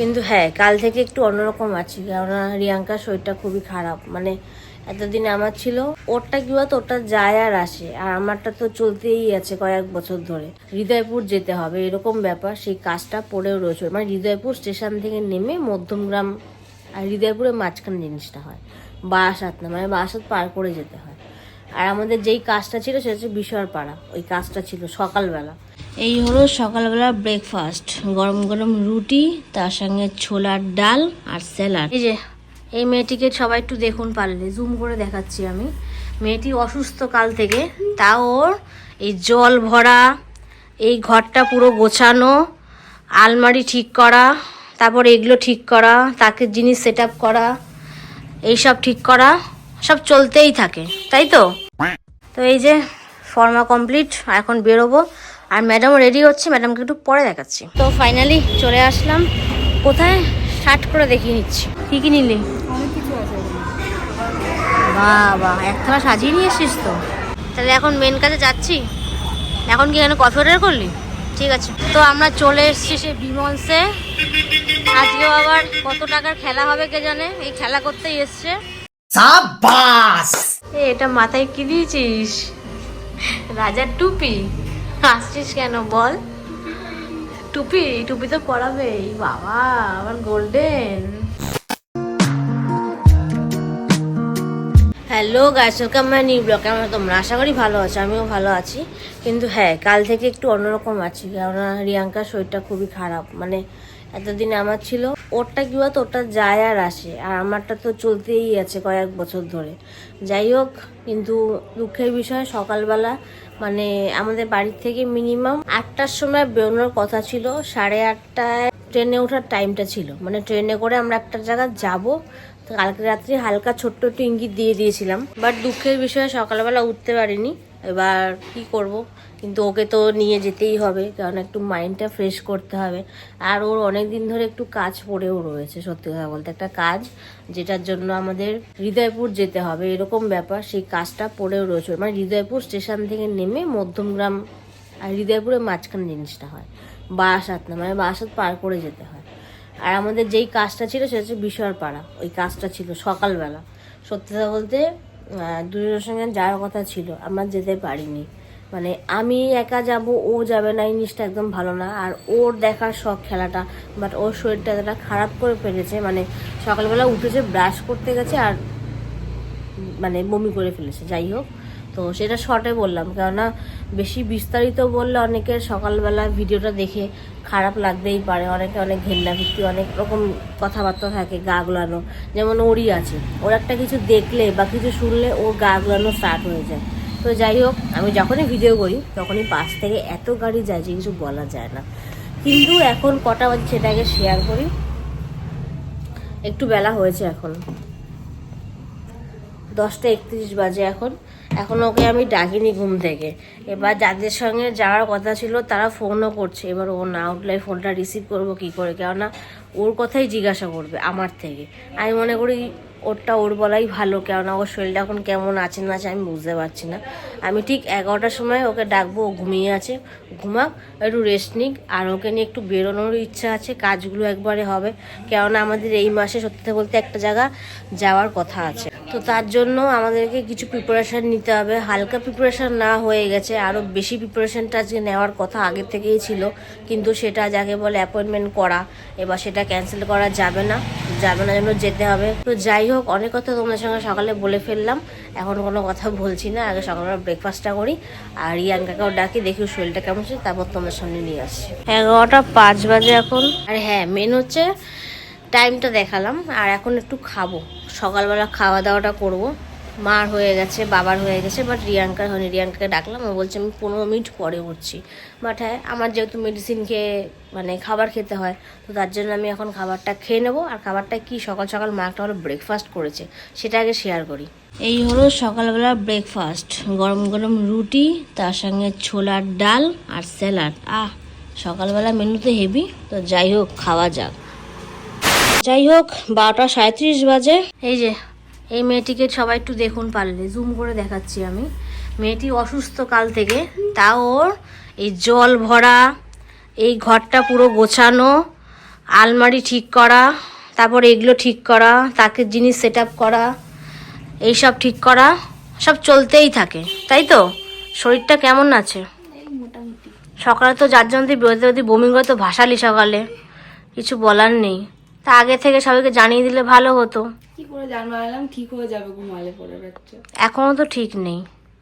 কিন্তু হ্যাঁ কাল থেকে একটু অন্যরকম আছি, কেননা রিয়াঙ্কার শরীরটা খুবই খারাপ। মানে এতদিন আমার ছিল, ওরটা কি বলতো ওটা যায় আর আসে। আর আমারটা তো চলতেই আছে কয়েক বছর ধরে। হৃদয়পুর যেতে হবে, এরকম ব্যাপার। সেই কাজটা পড়েও রয়েছে। মানে হৃদয়পুর স্টেশন থেকে নেমে মধ্যমগ্রাম আর হৃদয়পুরের মাঝখানে জিনিসটা হয়। বারাসাত না মানে বারাসাত পার করে যেতে হয়। আর আমাদের যেই কাজটা ছিল সেটা হচ্ছে বিশর পাড়া ওই কাজটা ছিল সকালবেলা। এই হলো সকালবেলা ব্রেকফাস্ট গরম গরম রুটি তার সঙ্গে ছোলার ডাল আর স্যালাড। এই যে এই মেয়েটিকে সবাই একটু দেখুন পারলে জুম করে দেখাচ্ছি আমি। মেয়েটি অসুস্থ কাল থেকে তাও ওর এই জল ভরা এই ঘরটা পুরো গোছানো আলমারি ঠিক করা তারপর এগুলো ঠিক করা তাকে জিনিস সেট আপ করা এইসব ঠিক করা সব চলতেই থাকে তাই তো? তো এই যে ফর্মা কমপ্লিট এখন বেরোবো। আর ম্যাডাম রেডি হচ্ছে ম্যাডামকে একটু পরে দেখাচ্ছি। তো ফাইনালি চলে আসলাম। কোথায়? স্টার্ট করে দেখিয়ে নিচ্ছি। কি কি নিলি? বাবা, একখানা সাজিয়ে নিয়ে এসছিস তো। তাহলে এখন মেন কাজে যাচ্ছি? এখন কি এখানে কফি অর্ডার করলি? ঠিক আছে। তো আমরা চলে এসেছি সে বিমলসে। আজকেও আবার কত টাকার খেলা হবে কে জানে? এই খেলা করতেই এসছে। সাবাস এটা মাথায় কি দিয়েছিস? রাজার টুপি? হাসছিস কেন বল? টুপি? টুপি তো পরাবেই। বাবা আমার golden hello guys welcome my new blog কেমন তোমরা? আশা করি ভালো আছো, আমিও ভালো আছি। কিন্তু হ্যাঁ কাল থেকে একটু অন্যরকম আছি, কেননা রিয়াঙ্কার শরীরটা খুবই খারাপ। মানে এতদিন আমার ছিল, ওরটা কি বলতো, ওরটা যায় আর আসে। আর আমারটা তো চলতেই আছে কয়েক বছর ধরে। যাই হোক, কিন্তু দুঃখের বিষয়, সকালবেলা মানে আমাদের বাড়ির থেকে মিনিমাম আটটার সময় বেরোনোর কথা ছিল, সাড়ে আটটায় ট্রেনে ওঠার টাইমটা ছিল। মানে ট্রেনে করে আমরা একটা জায়গায় যাব কালকে রাত্রে হালকা ছোট্ট একটু ইঙ্গিত দিয়ে দিয়েছিলাম। বাট দুঃখের বিষয়ে, সকালবেলা উঠতে পারিনি। এবার কি করব? কিন্তু ওকে তো নিয়ে যেতেই হবে, কারণ একটু মাইন্ডটা ফ্রেশ করতে হবে। আর ওর অনেক দিন ধরে একটু কাজ পড়েও রয়েছে, সত্যি কথা বলতে। একটা কাজ যেটার জন্য আমাদের হৃদয়পুর যেতে হবে, এরকম ব্যাপার। সেই কাজটা পড়েও রয়েছে। মানে হৃদয়পুর স্টেশন থেকে নেমে মধ্যমগ্রাম, আর হৃদয়পুরের মাঝখানে জিনিসটা হয়, বারাসাত না মানে বারাসাত পার করে যেতে হয়। আর আমাদের যেই কাজটা ছিল সেটা হচ্ছে বিশর পাড়া ওই কাজটা ছিল সকালবেলা। সত্যি কথা বলতে দুজনের সঙ্গে যাওয়ার কথা ছিল। আমরা যেতে পারিনি। মানে আমি একা যাব, ও যাবে না, এই জিনিসটা একদম ভালো না। আর ওর দেখার শখ খেলাটা বাট ওর শরীরটা যেটা খারাপ করে ফেলেছে মানে সকালবেলা উঠেছে ব্রাশ করতে গেছে আর মানে বমি করে ফেলেছে। যাই হোক তো সেটা শর্টে বললাম। কেননা বেশি বিস্তারিত বললে অনেকের সকালবেলা ভিডিওটা দেখে খারাপ লাগতেই পারে। অনেকে অনেক ঘেন্না ভিত্তি অনেক রকম কথাবার্তা থাকে গা গুলানো। যেমন ওরই আছে। ওর একটা কিছু দেখলে বা কিছু শুনলে ওর গা গুলানো স্টার্ট হয়ে যায়। তো যাই হোক, আমি যখনই ভিডিও করি, তখনই পাশ থেকে এত গাড়ি যায় যে কিছু বলা যায় না। কিন্তু এখন কটা বাজে সেটাকে শেয়ার করি। একটু বেলা হয়েছে এখন। দশটা একত্রিশ বাজে এখন। এখন ওকে আমি ডাকিনি ঘুম থেকে। এবার যাদের সঙ্গে যাওয়ার কথা ছিল, তারা ফোনও করছে। এবার ও না উঠলে ফোনটা রিসিভ করব কি করে? কেননা ওর কথাই জিজ্ঞাসা করবে আমার থেকে। আমি মনে করি ওরটা ওর বলাই ভালো, কেননা ওর শরীরটা এখন কেমন আছে না আছে আমি বুঝতে পারছি না। আমি ঠিক এগারোটার সময় ওকে ডাকবো, ও ঘুমিয়ে আছে। ঘুমাক, একটু রেস্ট নিক, আর ওকে নিয়ে একটু বেরোনোর ইচ্ছা আছে, কাজগুলো একবারে হবে। কেননা আমাদের এই মাসে সত্যি বলতে একটা জায়গা যাওয়ার কথা আছে। তো তার জন্য আমাদেরকে কিছু প্রিপারেশান নিতে হবে। হালকা প্রিপারেশান না হয়ে গেছে আরও বেশি প্রিপারেশানটা আজকে নেওয়ার কথা আগে থেকেই ছিল। কিন্তু সেটা যাকে বলে অ্যাপয়েন্টমেন্ট করা, এবার সেটা ক্যান্সেল করা যাবে না। যাবে না জন্য যেতে হবে। তো যাই হোক, অনেক কথা তোমাদের সঙ্গে সকালে বলে ফেললাম। এখন কোনো কথা বলছি না, আগে সকালবেলা ব্রেকফাস্টটা করি। আর ইয়াঙ্কাকেও ডাকি, দেখি শরীরটা কেমন আছে, তারপর তোমাদের সামনে নিয়ে আসছি। এগারোটা পাঁচ বাজে এখন। আর হ্যাঁ মেন হচ্ছে টাইমটা দেখালাম। আর এখন একটু খাব। সকালবেলা খাওয়া দাওয়াটা করব। মার হয়ে গেছে বাবার হয়ে গেছে বাট রিয়াঙ্কার হয়নি। রিয়াঙ্কাকে ডাকলাম ও বলছে আমি পনেরো মিনিট পরে উঠছি। বাট হ্যাঁ আমার যেহেতু মেডিসিন খেয়ে মানে খাবার খেতে হয় তো তার জন্য আমি এখন খাবারটা খেয়ে নেব। আর খাবারটা কি সকাল সকাল মা একটা হলো ব্রেকফাস্ট করেছে সেটা আগে শেয়ার করি। এই হলো সকালবেলা ব্রেকফাস্ট গরম গরম রুটি তার সঙ্গে ছোলার ডাল আর স্যালাড আহ সকালবেলা মেনুতে হেভি তো যাই হোক খাওয়া যাক। যাই হোক বারোটা সাঁত্রিশ বাজে। এই যে এই মেয়েটিকে সবাই একটু দেখুন পারলে জুম করে দেখাচ্ছি আমি। মেয়েটি অসুস্থ কাল থেকে তাও ওর এই জল ভরা এই ঘরটা পুরো গোছানো আলমারি ঠিক করা তারপর এগুলো ঠিক করা তাকে জিনিস সেট আপ করা এইসব ঠিক করা সব চলতেই থাকে তাই তো? শরীরটা কেমন আছে? সকালে তো যার জন্য তুই বেরোতে বেরোতে বমি করে তো ভাসালি সকালে কিছু বলার নেই। তা আগে থেকে সবাইকে জানিয়ে দিলে ভালো হতো। কি করে জানলাম ঠিক হয়ে যাবে ঘুমালে বাচ্চা এখনও তো ঠিক নেই।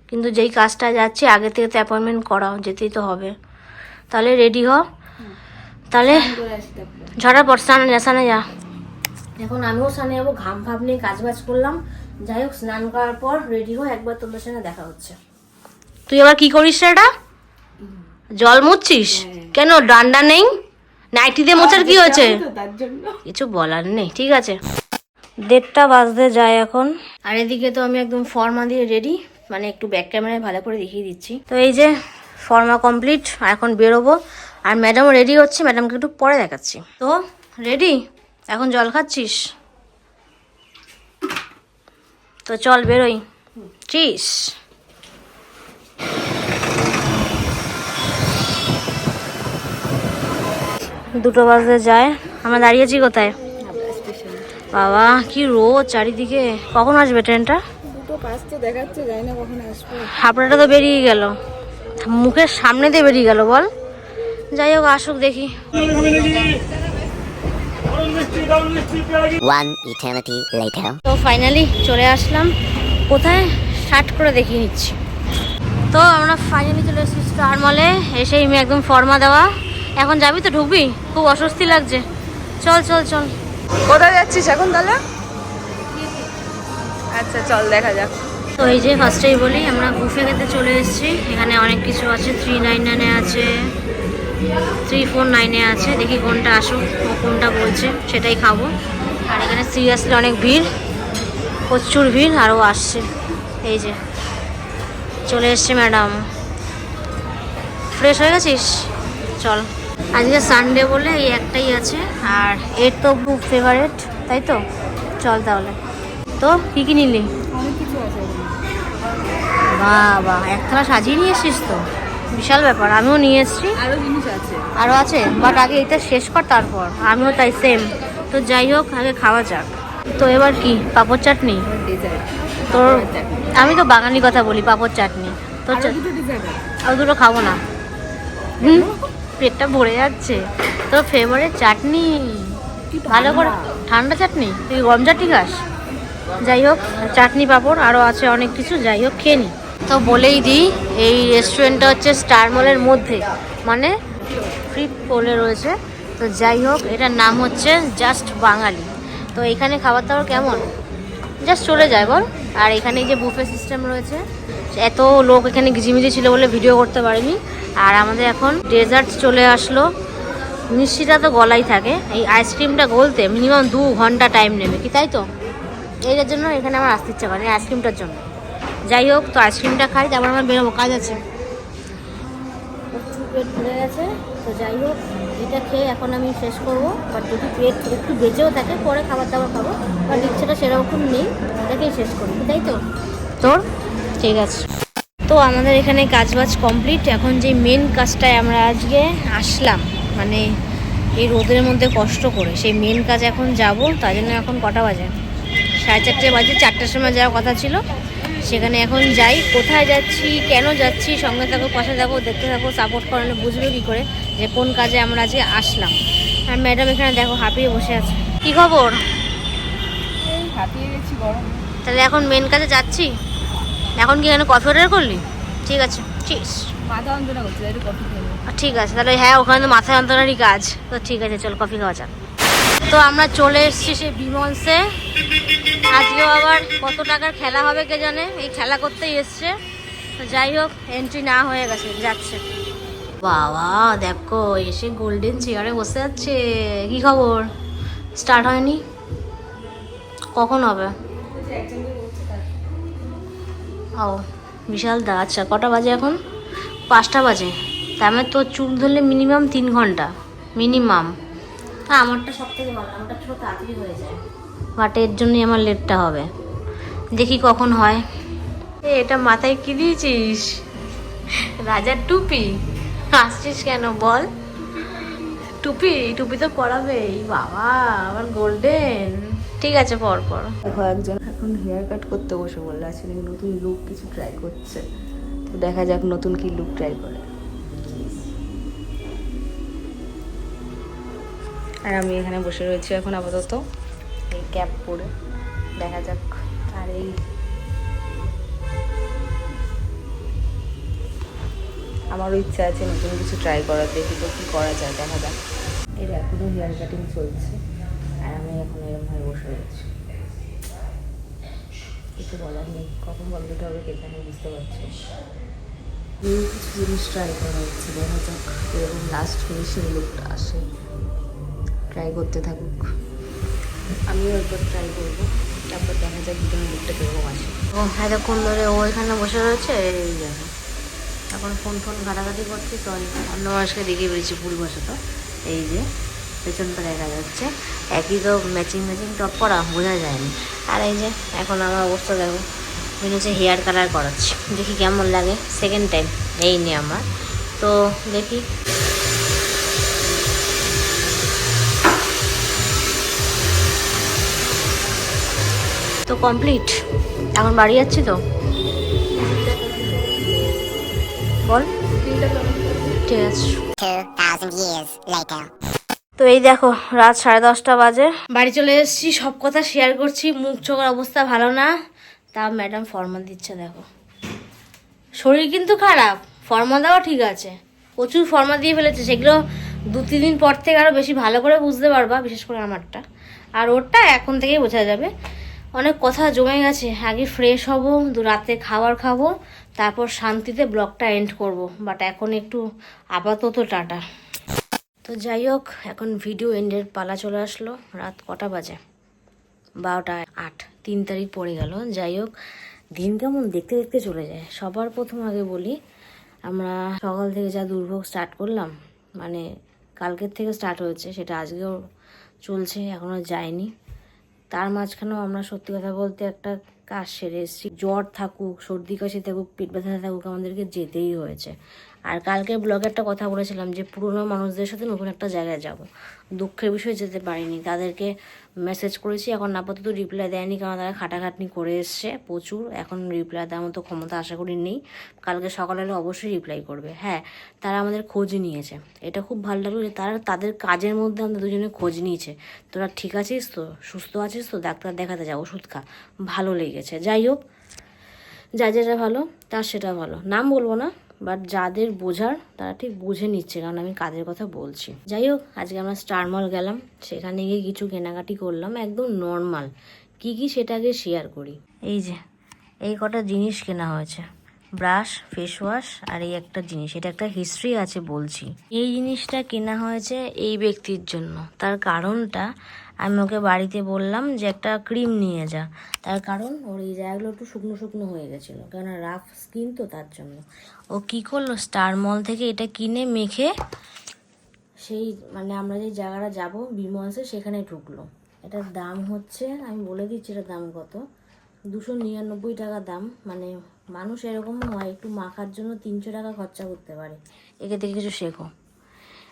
কিন্তু যেই কাজটা যাচ্ছে আগে থেকে তো অ্যাপয়েন্টমেন্ট করা যেতেই তো হবে। তাহলে রেডি হ। তাহলে ঝড়ার পর স্নানে যা স্নানে যা। এখন আমিও স্নানে যাব ঘাম ফাম নিয়ে কাজ বাজ করলাম। যাই হোক স্নান করার পর রেডি হো একবার তোদের সঙ্গে দেখা হচ্ছে। তুই আবার কি করিস এটা? জল মুচ্ছিস কেন ডান্ডা নেই? নাইটিতে মোচার কি হয়েছে? তো তার জন্য। কিছু বলার নেই ঠিক আছে। দেড়টা বাজতে যায় এখন। আর এদিকে তো আমি একদম ফর্মা দিয়ে রেডি মানে একটু ব্যাক ক্যামেরায় ভালো করে দেখিয়ে দিচ্ছি। তো এই যে ফর্মা কমপ্লিট আর এখন বেরোবো। আর ম্যাডামও রেডি হচ্ছে ম্যাডামকে একটু পরে দেখাচ্ছি। তো রেডি এখন জল খাচ্ছিস? তো চল বেরোই। চিস দুটো বাজতে যায়। আমরা দাঁড়িয়েছি কোথায়? বাবা কি রোদ চারিদিকে। কখন আসবে ট্রেনটা? দুটো পাঁচ তো দেখাচ্ছে যাই না কখন আসবে। হাবড়াটা তো বেরিয়ে গেল। মুখের সামনে দিয়ে বেরিয়ে গেল বল। যাই হোক আসুক দেখি. তো ফাইনালি চলে আসলাম। কোথায়? শার্ট করে দেখিয়ে নিচ্ছি। তো আমরা ফাইনালি চলে এসেছি স্টার মলে এসেই আমি একদম ফর্মা দেওয়া। এখন যাবি তো ঢুকবি? খুব অস্বস্তি লাগছে। চল চল চল। কোথায় যাচ্ছিস এখন তাহলে? আচ্ছা চল, দেখা যাক। তো এই যে ফার্স্টেই বলি, আমরা বুফে খেতে চলে এসেছি। এখানে অনেক কিছু আছে থ্রি নাইন নাইনে আছে থ্রি ফোর নাইনে আছে। দেখি কোনটা আসুক, ও কোনটা বলছে, সেটাই খাব। আর এখানে সিরিয়াসলি অনেক ভিড়, প্রচুর ভিড় আরও আসছে। এই যে, চলে এসছে ম্যাডাম। ফ্রেশ হয়ে গেছিস? চল। আজকে সানডে বলে এই একটাই আছে আর এর তো খুব ফেভারেট তাই তো? চল তাহলে। তো কী কী নিলি? বাবা একতলা সাজিয়ে নিয়ে এসছিস তো? বিশাল ব্যাপার আমিও নিয়ে এসেছি। আরও জিনিস আছে। আরও আছে? বাট আগে এটা শেষ কর তারপর। আমিও তাই সেম তো যাই হোক আগে খাওয়া যাক। তো এবার কি? পাপড় চাটনি? তোর আমি তো বাঙালি কথা বলি পাপড় চাটনি। তোর আর দুটো খাব না। হুম? পেটটা ভরে যাচ্ছে। তোর ফেভারিট চাটনি? ভালো করে ঠান্ডা চাটনি? তুই গরম চাটনি খাস? যাই হোক চাটনি পাঁপড় আরও আছে অনেক কিছু যাই হোক খেয়ে নি। তো বলেই দিই এই রেস্টুরেন্টটা হচ্ছে স্টার মলের মধ্যে। মানে ফিফথ পোলে রয়েছে। তো যাই হোক এটার নাম হচ্ছে জাস্ট বাঙালি তো এখানে খাবার দাবার কেমন? জাস্ট চলে যায় বল। আর এখানে যে বুফে সিস্টেম রয়েছে এত লোক এখানে গিজিমিজি ছিল বলে ভিডিও করতে পারিনি। আর আমাদের এখন ডেজার্ট চলে আসলো। মিষ্টিটা তো গলাই থাকে। এই আইসক্রিমটা গলতে মিনিমাম দু ঘণ্টা টাইম নেবে। কি তাই তো? এটার জন্য এখানে আমার আসতে ইচ্ছা করে আইসক্রিমটার জন্য। যাই হোক, তো আইসক্রিমটা খাই, তারপর আমার বেরোবো, কাজ আছে। পেট ভরে গেছে, তো যাই হোক, এটা খেয়ে এখন আমি শেষ করব। বাট যদি পেট একটু বেঁচেও থাকে, পরে খাবার দাবার খাব। বাট ইচ্ছেটা সেরকম নেই, এটাকেই শেষ করব তাই তো? তোর? ঠিক আছে। তো আমাদের এখানে কাজবাজ কমপ্লিট এখন যে মেন কাজটায় আমরা আজকে আসলাম মানে এই রোদের মধ্যে কষ্ট করে। সেই মেন কাজ এখন যাব তার জন্য এখন কটা বাজে? সাড়ে চারটে বাজে চারটার সময় যাওয়ার কথা ছিল। সেখানে এখন যাই। কোথায় যাচ্ছি কেন যাচ্ছি সঙ্গে থাকো পাশে থাকো দেখতে থাকো সাপোর্ট করানো বুঝবে কী করে যে কোন কাজে আমরা আজকে আসলাম। আর ম্যাডাম এখানে দেখো হাঁপিয়ে বসে আছে। কী খবর? হাঁপিয়ে গেছি গরম। তাহলে এখন মেন কাজে যাচ্ছি? এখন কি এখানে কফি অর্ডার করলি? ঠিক আছে। চিস মাথা যন্ত্রণা করছে একটু কফি ঠিক আছে তাহলে হ্যাঁ ওখানে তো মাথা যন্ত্রণারই কাজ। তো ঠিক আছে চল কফি খাওয়া যাক। তো আমরা চলে এসেছি সে বিমলসে। আজকেও আবার কত টাকার খেলা হবে কে জানে? এই খেলা করতেই এসছে। তো যাই হোক এন্ট্রি না হয়ে গেছে যাচ্ছে। বাবা দেখো এসে গোল্ডেন চেয়ারে বসে যাচ্ছে। কি খবর? স্টার্ট হয়নি? কখন হবে? ও বিশাল দা আচ্ছা কটা বাজে এখন? পাঁচটা বাজে। তার মানে তোর চুল ধরলে মিনিমাম তিন ঘণ্টা। মিনিমাম হ্যাঁ আমারটা সব থেকে ভালো আমারটা ছোটো তাড়াতাড়ি হয়ে যায়। বাট এর জন্যই আমার লেটটা হবে। দেখি কখন হয়। এ এটা মাথায় কি দিয়েছিস? রাজার টুপি? আসছিস কেন বল। টুপি? টুপি তো পরাবেই। বাবা আমার গোল্ডেন ঠিক আছে পর পর। দেখো একজন এখন হেয়ার কাট করতে বসে বললে আসলে নতুন লুক কিছু ট্রাই করছে। তো দেখা যাক নতুন কি লুক ট্রাই করে। আর আমি এখানে বসে রয়েছি এখন আপাতত, এই ক্যাপ পরে। দেখা যাক আর এই আমারও ইচ্ছা আছে নতুন কিছু ট্রাই করার, দেখি তো কী করা যায়, দেখা যাক। এর এখনও হেয়ার কাটিং চলছে, আর আমি এখন এরকমভাবে বসে রয়েছি। কিছু বলার নেই। কখন কমপ্লিট হবে আমি বুঝতে পারছি এই কিছু জিনিস ট্রাই করা হচ্ছে দেখা যাক এরকম লাস্ট ফিনিশিং লুকটা আসে। ট্রাই করতে থাকুক। আমিও একবার ট্রাই করব। তারপর দেখা যাক দুজনের লুকটা কীরকম আসে। ও এতক্ষণ ধরে ও এখানে বসে রয়েছে এই দেখো এখন ফোন ফোন ঘাটাঘাটি করছে তো অন্য মানুষকে দেখে বেরিয়েছি ভুল বসত এই যে। পেছনটা দেখা যাচ্ছে। একই তো ম্যাচিং ম্যাচিং টপ করা বোঝা যায়নি। আর এই যে এখন আমার অবস্থা দেখো। আমি হচ্ছে হেয়ার কালার করাচ্ছি। দেখি কেমন লাগে। সেকেন্ড টাইম এই নিয়ে আমার। তো দেখি। তো কমপ্লিট এখন বাড়ি যাচ্ছি তো? বল। ঠিক আছে। 2,000 years later. তো এই দেখো, রাত সাড়ে দশটা বাজে। বাড়ি চলে এসেছি, সব কথা শেয়ার করছি, মুখ চোখের অবস্থা ভালো না। তা ম্যাডাম ফর্মা দিচ্ছে, দেখো। শরীর কিন্তু খারাপ ফর্মা দেওয়া ঠিক আছে। প্রচুর ফর্মা দিয়ে ফেলেছে, সেগুলো দু, তিন দিন পর থেকে আরও বেশি ভালো করে বুঝতে পারবা, বিশেষ করে আমারটা। আর ওরটা এখন থেকেই বোঝা যাবে। অনেক কথা জমে গেছে, আগে ফ্রেশ হব, দু রাতে খাবার খাব, তারপর শান্তিতে ব্লগটা এন্ড করব। বাট এখন একটু আপাতত টাটা। তো যাই হোক, এখন ভিডিও এন্ডের পালা চলে আসলো। রাত কটা বাজে? বারোটা আট, তিন তারিখ পড়ে গেল। যাই হোক, দিন কেমন দেখতে দেখতে চলে যায়। সবার প্রথম আগে বলি, আমরা সকাল থেকে যা দুর্ভোগ স্টার্ট করলাম মানে কালকের থেকে স্টার্ট হয়েছে, সেটা আজকেও চলছে এখনও যায়নি। তার মাঝখানেও আমরা সত্যি কথা বলতে একটা কাজ সেরে এসেছি। জ্বর থাকুক, সর্দি কাশি থাকুক, পেট ব্যথা থাকুক, আমাদেরকে যেতেই হয়েছে। আর কালকে ব্লগে একটা কথা বলেছিলাম যে, পুরনো মানুষদের সাথে নতুন একটা জায়গায় যাব। দুঃখের বিষয়ে যেতে পারিনি। তাদেরকে মেসেজ করেছি, এখন আপাতত রিপ্লাই দেয়নি কারণ তারা খাটাখাটনি করে এসছে প্রচুর। এখন রিপ্লাই দেওয়ার মতো ক্ষমতা আশা করি নেই। কালকে সকালে অবশ্যই রিপ্লাই করবে। হ্যাঁ তারা আমাদের খোঁজ নিয়েছে। এটা খুব ভালো লাগল যে, তারা তাদের কাজের মধ্যে আমাদের দুজনে খোঁজ নিয়েছে। তোরা ঠিক আছিস তো? সুস্থ আছিস তো? ডাক্তার দেখাতে যা, ওষুধ খা। ভালো লেগেছে। যাই হোক, যা যেটা ভালো, তার সেটা ভালো। নাম বলব না? বাট যাদের বোঝার, তারা ঠিক বুঝে নিচ্ছে, কারণ আমি কাদের কথা বলছি। যাই হোক আজকে আমরা স্টার মল গেলাম। সেখানে গিয়ে কিছু কেনাকাটি করলাম, একদম নর্মাল কি কি সেটাকে শেয়ার করি। এই যে, এই কটা জিনিস কেনা হয়েছে। ব্রাশ ফেস ওয়াশ আর এই একটা জিনিস। এটা একটা হিস্ট্রি আছে বলছি। এই জিনিসটা কেনা হয়েছে এই ব্যক্তির জন্য। তার কারণটা আমি ওকে বাড়িতে বললাম যে একটা ক্রিম নিয়ে যা। তার কারণ ওর এই জায়গাগুলো একটু শুকনো শুকনো হয়ে গেছিল, কেননা রাফ স্কিন তো তার জন্য। ও কি করল? স্টার মল থেকে এটা কিনে মেখে সেই মানে আমরা যে জায়গাটা যাব বিমলসে সেখানে ঢুকলো। এটার দাম হচ্ছে, আমি বলে দিচ্ছি এটার দাম কত? দুশো নিরানব্বই টাকা দাম মানে মানুষ এরকম হয় একটু মাখার জন্য তিনশো টাকা খরচা করতে পারে। একে দেখে কিছু শেখো।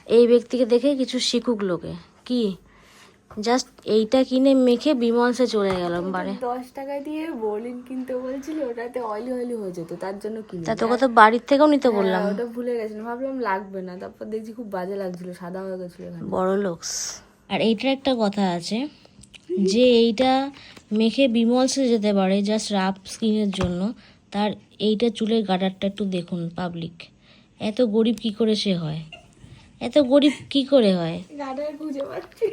এই ব্যক্তিকে দেখে কিছু শিখুক লোকে। কি? জাস্ট এইটা কিনে মেখে বিমলসে চলে গেলাম বারে দশ টাকা দিয়ে বোলিন কিনতে বলছিল ওটাতে অয়েলি অয়েলি হয়ে যেত তার জন্য কিনে তা তোকে তো বাড়ির থেকেও নিতে বললাম। হ্যাঁ, ওটা ভুলে গেছিলাম ভাবলাম লাগবে না তারপর দেখছি খুব বাজে লাগছিল সাদা হয়ে গেছিল বড় লোকস। আর এইটার একটা কথা আছে যে এইটা মেখে বিমলসে যেতে পারে জাস্ট রাফ স্কিনের জন্য তার এইটা চুলের গাডারটা একটু দেখুন পাবলিক এত গরিব কি করে সে হয়? এত গরিব কি করে হয়? গাডার খুঁজে পাচ্ছি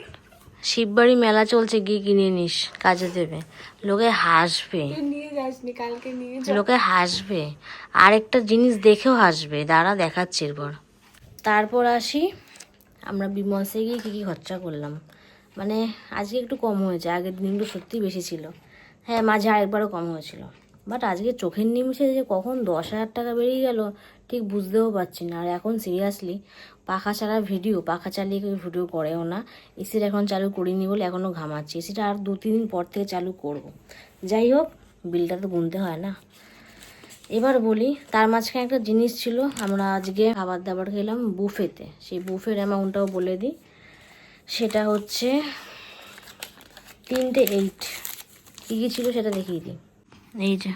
শিববাড়ি মেলা চলছে গিয়ে কিনে নিস কাজে দেবে। লোকে হাসবে। লোকে হাসবে। আর একটা জিনিস দেখেও হাসবে। দাঁড়া দেখাচ্ছি এরপর। তারপর আসি আমরা বিমলসে গিয়ে কী কী খরচা করলাম। মানে আজকে একটু কম হয়েছে আগের দিনগুলো সত্যিই বেশি ছিল। হ্যাঁ মাঝে আরেকবারও কম হয়েছিল। বাট আজকে চোখের নিমিষে যে কখন দশ হাজার টাকা বেরিয়ে গেল ঠিক বুঝতেও পারছি না। আর এখন সিরিয়াসলি পাখা ছাড়া ভিডিও পাখা চালিয়ে কেউ ভিডিও করেও না। এসির এখন চালু করিনি বলে এখনও ঘামাচ্ছি। এসিটা আর দু, তিন দিন পর থেকে চালু করব। যাই হোক বিলটা তো গুনতে হয় না। এবার বলি, তার মাঝখানে একটা জিনিস ছিল, আমরা আজকে খাবার দাবার খেলাম বুফেতে। সেই বুফের অ্যামাউন্টটাও বলে দিই। সেটা হচ্ছে তিনটে এইট কী কী ছিল সেটা দেখিয়ে দিই। এই যে।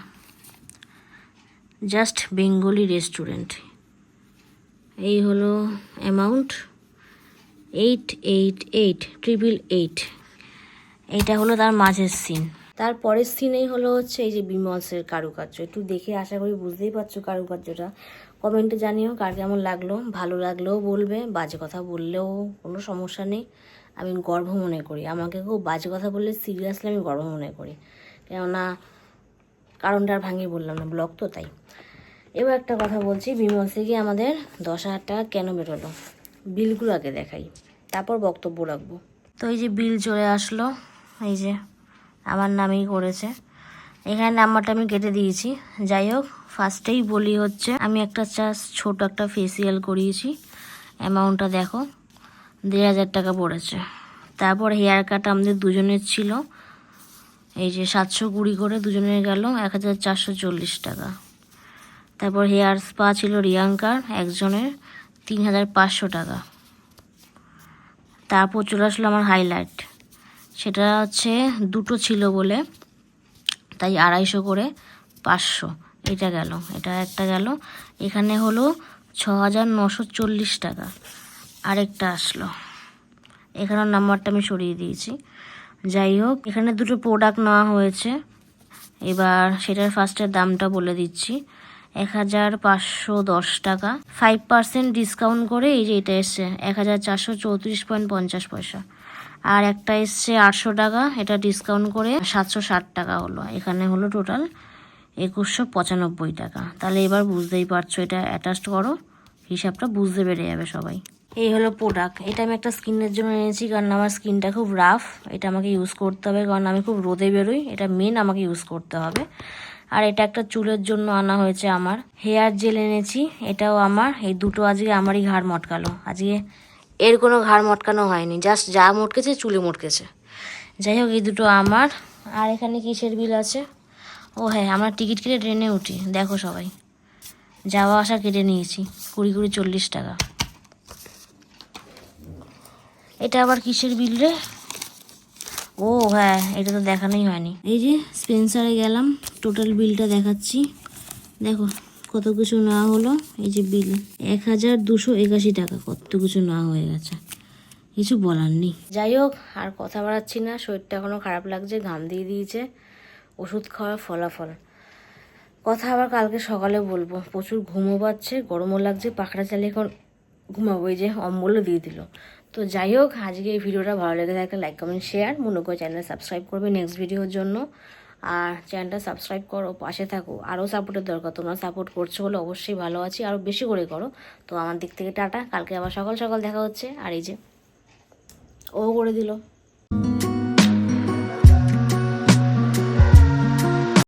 Just Bengali restaurant. এই হলো amount eight eight eight triple eight এইটা হলো তার মাঝের সিন তার পরের সিনেই হলো হচ্ছে এই যে বিমলসের কারুকার্য। একটু দেখে আশা করি বুঝতেই পারছ কারুকার্যটা। কমেন্টে জানিও কার কেমন লাগল, ভালো লাগলেও বলবে, বাজে কথা বললেও কোনো সমস্যা নেই। আমি গর্ব মনে করি। আমাকে খুব বাজে কথা বললে সিরিয়াসলি আমি গর্ব মনে করি। কেননা কারণটা আর ভাঙিয়ে বললাম না ব্লগ তো তাই। এবার একটা কথা বলছি, বিমল থেকে আমাদের দশ হাজার টাকা কেন বেরোলো? বিলগুলো আগে দেখাই, তারপর বক্তব্য রাখব। তো এই যে বিল চলে আসলো, এই যে আমার নামেই করেছে। এখানে নাম্বারটা আমি কেটে দিয়েছি। যাই হোক ফার্স্টেই বলি হচ্ছে, আমি একটা চার্জ ছোট একটা ফেসিয়াল করিয়েছি অ্যামাউন্টটা দেখো, দেড় হাজার টাকা পড়েছে। তারপর হেয়ার কাট আমাদের দুজনের ছিল এই যে সাতশো কুড়ি করে দুজনের গেল, এক হাজার চারশো চল্লিশ টাকা। তারপর হেয়ার স্পা ছিল রিয়াঙ্কার, একজনের তিন হাজার পাঁচশো টাকা। তারপর চলে আসলো আমার হাইলাইট সেটা হচ্ছে দুটো ছিল বলে, তাই আড়াইশো করে পাঁচশো। এটা গেল, এটা একটা গেল। এখানে হলো ছ হাজার নশো চল্লিশ টাকা। আরেকটা আসলো। এখানের নাম্বারটা আমি সরিয়ে দিয়েছি। যাই হোক এখানে দুটো প্রোডাক্ট নেওয়া হয়েছে। এবার সেটার ফার্স্টের দামটা বলে দিচ্ছি। এক হাজার পাঁচশো দশ টাকা। ফাইভ পার্সেন্ট ডিসকাউন্ট করে এই যে এটা এসছে, এক হাজার চারশো চৌত্রিশ পয়েন্ট পঞ্চাশ পয়সা। আর একটা এসছে আটশো টাকা, এটা ডিসকাউন্ট করে সাতশো ষাট টাকা হলো। এখানে হলো টোটাল একুশশো পঁচানব্বই টাকা। তাহলে এবার বুঝতেই পারছ, এটা অ্যাটাচড করো। হিসাবটা বুঝতে পেরে যাবে সবাই। এই হলো প্রোডাক্ট এটা আমি একটা স্কিনের জন্য এনেছি কারণ আমার স্কিনটা খুব রাফ এটা আমাকে ইউজ করতে হবে কারণ আমি খুব রোদে বেরোই। এটা মেন আমাকে ইউজ করতে হবে। আর এটা একটা চুলের জন্য আনা হয়েছে আমার। হেয়ার জেল এনেছি। এটাও আমার। এই দুটো আজকে আমারই ঘাড় মটকালো। আজকে এর কোনো ঘাড় মটকানো হয়নি। জাস্ট যা মটকেছে চুলে মটকেছে। যাই হোক, এই দুটো আমার। আর এখানে কিসের বিল আছে? ও হ্যাঁ আমরা টিকিট কেটে ট্রেনে উঠি। দেখো সবাই। যাওয়া আসা কেটে নিয়েছি। কুড়ি কুড়ি চল্লিশ টাকা। এটা আবার কিসের বিল রে? ও হ্যাঁ এটা তো দেখানোই হয়নি। এই যে স্পেন্সারে গেলাম, টোটাল বিলটা দেখাচ্ছি। দেখো, কত কিছু নেওয়া হলো, এই যে বিল। এক হাজার দুশো একাশি টাকা, কত কিছু নেওয়া হয়ে গেছে। কিছু বলার নেই। যাই হোক, আর কথা বাড়াচ্ছি না, শরীরটা এখনও খারাপ লাগছে, ঘাম দিয়ে দিয়েছে। ওষুধ খাওয়ার ফলাফল। কথা আবার কালকে সকালে বলব। প্রচুর ঘুমও পাচ্ছে, গরমও লাগছে পাখড়া চালিয়ে এখন ঘুমাবো। এই যে অম্বলও দিয়ে দিল। তো যাই হোক, আজকে এই ভিডিওটা ভালো লেগে থাকলে লাইক কমেন্ট শেয়ার মনে করে চ্যানেল সাবস্ক্রাইব করবে নেক্সট ভিডিওর জন্য। আর চ্যানেলটা সাবস্ক্রাইব করো, পাশে থাকো। আরও সাপোর্টের দরকার। তোমরা সাপোর্ট করছ বলে অবশ্যই ভালো আছি। আরও বেশি করে করো। তো আমার দিক থেকে টাটা। কালকে আবার সকাল সকাল দেখা হচ্ছে। আর এই যে ও করে দিল।